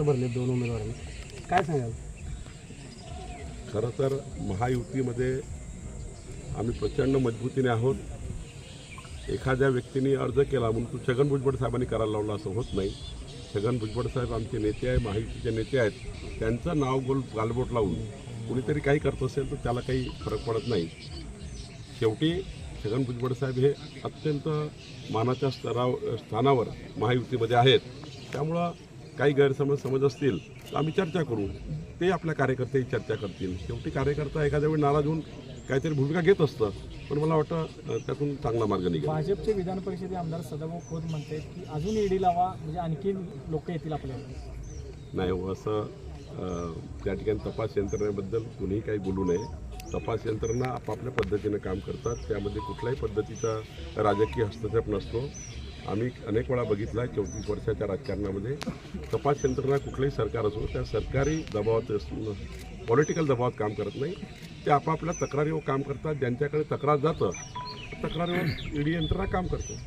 भरले दोन उमेदवारांनी काय सांगाल? खरं तर महायुतीमध्ये आम्ही प्रचंड मजबूतीने आहोत. एखाद्या व्यक्तीने अर्ज केला म्हणून तो छगन भुजबळ साहेबांनी करायला लावला असं होत नाही. छगन भुजबळ साहेब आमचे नेते आहे महायुतीचे नेते आहेत. त्यांचं नाव गोल गालबोट लावून कुणीतरी काही करत असेल तर त्याला काही फरक पडत नाही. शेवटी छगन भुजबळ साहेब हे अत्यंत मानाच्या स्तराव स्थानावर महायुतीमध्ये आहेत. त्यामुळं काही गैरसमज समज असतील तर आम्ही चर्चा करू. ते आपल्या कार्यकर्तेही चर्चा करतील. शेवटी कार्यकर्ता एखाद्या वेळी नाराज होऊन काहीतरी भूमिका घेत असतं पण मला वाटतं त्यातून चांगला मार्ग निघेल. भाजपचे विधान परिषदेचे आमदार सदाभाऊ खोत म्हणतात की अजून ईडी लावा म्हणजे आणखी लोक येतील आपल्याकडे नाही हो, असं त्या ठिकाणी तपास यंत्रणेबद्दल कुणीही काही बोलू नये. तपास यंत्रणा आपापल्या पद्धतीनं काम करतात. त्यामध्ये कुठल्याही पद्धतीचा राजकीय हस्तक्षेप नसतो. आम्ही अनेक वेळा बघितला आहे चौतीस वर्षाच्या राजकारणामध्ये तपास यंत्रणा कुठलंही सरकार असो त्या सरकारी दबावात पॉलिटिकल दबावात काम करत नाही. ते आपापल्या तक्रारीवर काम करतात ज्यांच्याकडे तक्रार जातं तक्रारीवर ईडी यंत्रणा काम करतं.